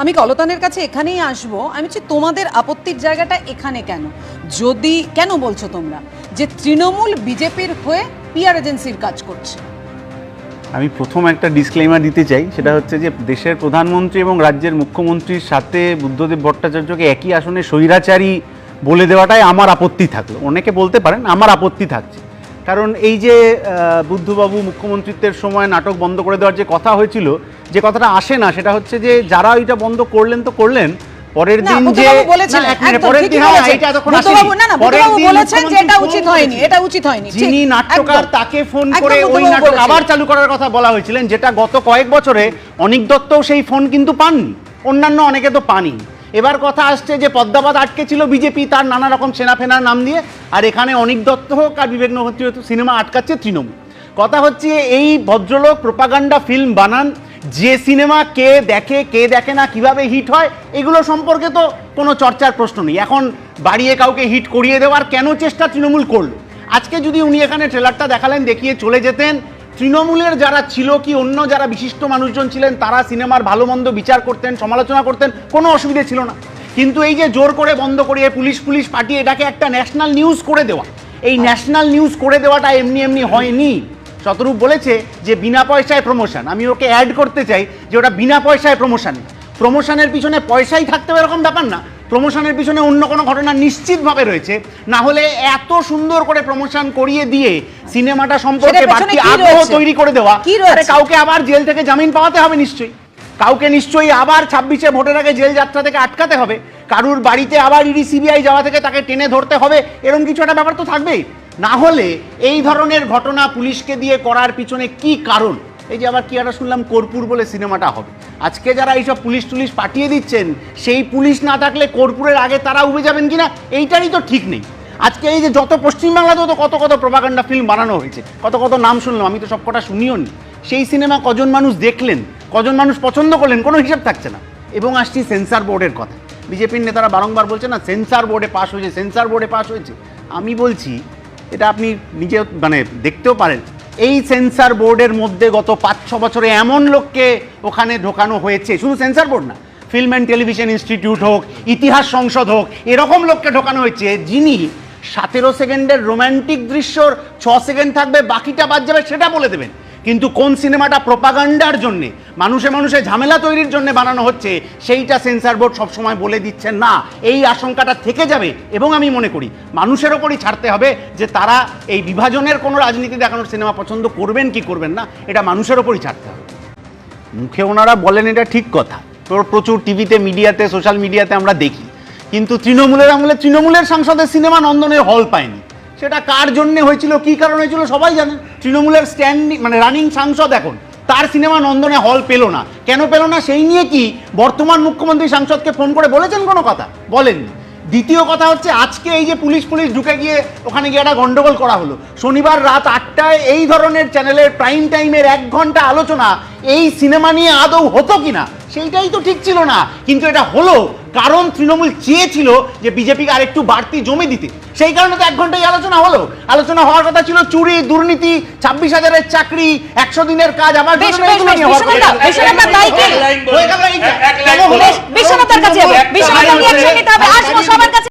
আমি কলতানের কাছে এখানেই আসব। আমি বলছি, তোমাদের আপত্তির জায়গাটা এখানে কেন? যদি, কেন বলছো তোমরা? যে তৃণমূল বিজেপির হয়ে পিআর এজেন্সির কাজ করছে। আমি প্রথম একটা ডিসক্লেমার দিতে চাই, সেটা হচ্ছে যে দেশের প্রধানমন্ত্রী এবং রাজ্যের মুখ্যমন্ত্রীর সাথে বুদ্ধদেব ভট্টাচার্যকে একই আসনে স্বৈরাচারী বলে দেওয়াটাই আমার আপত্তি থাকল। অনেকে বলতে পারেন, আমার আপত্তি থাকছে। কারণ এই যে বুদ্ধবাবু মুখ্যমন্ত্রিত্বের সময় নাটক বন্ধ করে দেওয়ার যে কথা হয়েছিল যে কথাটা আসে না সেটা হচ্ছে যে যারা ওইটা বন্ধ করলেন তো করলেন পরের দিন যে পরের দিন হ্যাঁ, বলেছেন। পরের দিন যে এটা উচিত হয়নি এটা উচিত হয়নি যিনি নাট্যকার তাকে ফোন করে ওই নাটক আবার চালু করার কথা বলা হয়েছিলেন যেটা গত কয়েক বছরে অনিক দত্তও সেই ফোন কিন্তু পাননি। অন্যান্য অনেকে তো পানি এবার কথা আসছে যে পদ্মাবাদ আটকে ছিল বিজেপি, তার নানা রকম সেনা ফেনার নাম দিয়ে, আর এখানে অনিক দত্ত হোক আর বিবেক নভত্রী সিনেমা আটকাচ্ছে তৃণমূল। কথা হচ্ছে এই ভদ্রলোক প্রোপাগান্ডা ফিল্ম বানান, যে সিনেমা কে দেখে কে দেখে না, কীভাবে হিট হয়, এগুলো সম্পর্কে তো কোনো চর্চার প্রশ্ন নেই। এখন বাড়িয়ে কাউকে হিট করিয়ে দেওয়ার কেন চেষ্টা তৃণমূল করল? আজকে যদি উনি এখানে ট্রেলারটা দেখালেন, দেখিয়ে চলে যেতেন তৃণমূলের যারা ছিল কি অন্য যারা বিশিষ্ট মানুষজন ছিলেন, তারা সিনেমার ভালো মন্দ বিচার করতেন, সমালোচনা করতেন, কোনো অসুবিধে ছিল না। কিন্তু এই যে জোর করে বন্ধ করিয়ে পুলিশ পুলিশ পাঠিয়ে এটাকে একটা ন্যাশনাল নিউজ করে দেওয়া, এই ন্যাশনাল নিউজ করে দেওয়াটা এমনি এমনি হয়নি। শতরূপ বলেছে যে বিনা পয়সায় প্রমোশন আমি ওকে অ্যাড করতে চাই যে ওটা বিনা পয়সায় প্রমোশন প্রমোশনের পিছনে পয়সাই থাকতে এরকম ব্যাপার না। প্রমোশনের পিছনে অন্য কোনো ঘটনা নিশ্চিতভাবে রয়েছে। না হলে এত সুন্দর করে প্রমোশন করিয়ে দিয়ে সিনেমাটা সম্পর্কে বাড়তি আগ্রহ তৈরি করে দেওয়া। কাউকে আবার জেল থেকে জামিন পাওয়াতে হবে নিশ্চয়ই। কাউকে নিশ্চয়ই আবার ছাব্বিশে ভোটের আগে জেল যাত্রা থেকে আটকাতে হবে। কারুর বাড়িতে আবার ইডি সিবিআই যাওয়া থেকে তাকে টেনে ধরতে হবে। এরকম কিছু একটা ব্যাপার তো থাকবেই। না হলে এই ধরনের ঘটনা পুলিশকে দিয়ে করার পিছনে কি কারণ? এই যে আবার কি একটা শুনলাম, কর্পূর বলে সিনেমাটা হবে। আজকে যারা এইসব পুলিশ টুলিশ পাঠিয়ে দিচ্ছেন, সেই পুলিশ না থাকলে কর্পূরের আগে তারা উবে যাবেন কিনা, এইটারই তো ঠিক নেই। আজকে এই যে যত পশ্চিমবাংলাতেও তো কত কত প্রভাকাণ্ডা ফিল্ম বানানো হয়েছে, কত কত নাম শুনলাম, আমি তো সব কটা শুনিও নি। সেই সিনেমা কজন মানুষ দেখলেন, কজন মানুষ পছন্দ করলেন, কোনো হিসাব থাকছে না। এবং আসছি সেন্সার বোর্ডের কথা বিজেপির নেতারা বারংবার বলছে, না সেন্সার বোর্ডে পাশ হয়েছে সেন্সার বোর্ডে পাশ হয়েছে। আমি বলছি, এটা আপনি নিজে মানে দেখতেও পারেন এই সেন্সার বোর্ডের মধ্যে গত পাঁচ, ছ বছরে এমন লোককে ওখানে ঢোকানো হয়েছে। শুধু সেন্সার বোর্ড না, ফিল্ম অ্যান্ড টেলিভিশন ইনস্টিটিউট হোক, ইতিহাস সংসদ হোক, এরকম লোককে ঢোকানো হয়েছে যিনি সতেরো সেকেন্ডের রোম্যান্টিক দৃশ্যর ছ সেকেন্ড থাকবে, বাকিটা বাদ যাবে, সেটা বলে দেবেন। কিন্তু কোন সিনেমাটা প্রপাগান্ডার জন্যে, মানুষে মানুষে ঝামেলা তৈরির জন্য বানানো হচ্ছে, সেইটা সেন্সার বোর্ড সবসময় বলে দিচ্ছে না। এই আশঙ্কাটা থেকে যাবে এবং আমি মনে করি মানুষের ওপরই ছাড়তে হবে যে তারা এই বিভাজনের কোনো রাজনীতি দেখানোর সিনেমা পছন্দ করবেন কি করবেন না, এটা মানুষের ওপরই ছাড়তে হবে। মুখে ওনারা বলেন এটা ঠিক কথা। তোর প্রচুর টিভিতে, মিডিয়াতে, সোশ্যাল মিডিয়াতে আমরা দেখি। কিন্তু তৃণমূলের আমলে তৃণমূলের সাংসদের সিনেমা নন্দনের হল পায়নি। সেটা কার জন্য হয়েছিল, কি কারণে হয়েছিল সবাই জানেন তৃণমূলের স্ট্যান্ডিং মানে রানিং সাংসদ এখন, তার সিনেমা নন্দনে হল পেল না। কেন পেল না? সেই নিয়ে কি বর্তমান মুখ্যমন্ত্রী সাংসদকে ফোন করে বলেছেন কোনো কথা? বলেননি। দ্বিতীয় কথা হচ্ছে, আজকে এই যে পুলিশ পুলিশ ঢুকে গিয়ে ওখানে গিয়ে একটা গন্ডগোল করা হলো। শনিবার রাত আটটায় এই ধরনের চ্যানেলের প্রাইম টাইমের এক ঘণ্টা আলোচনা এই সিনেমা নিয়ে আদৌ হতো কিনা? সেইটাই তো ঠিক ছিল না। কিন্তু এটা হলো কারণ তৃণমূল চেয়েছিল যে বিজেপিকে আরেকটু বাড়তি জমি দিতে। সেই কারণে তো এক ঘন্টায় আলোচনা হলো। আলোচনা হওয়ার কথা ছিল চুরি দুর্নীতি ছাব্বিশ হাজারের চাকরি একশো দিনের কাজ আবার বিশ্বনাথ কাছে নিতে হবে। আসব সবার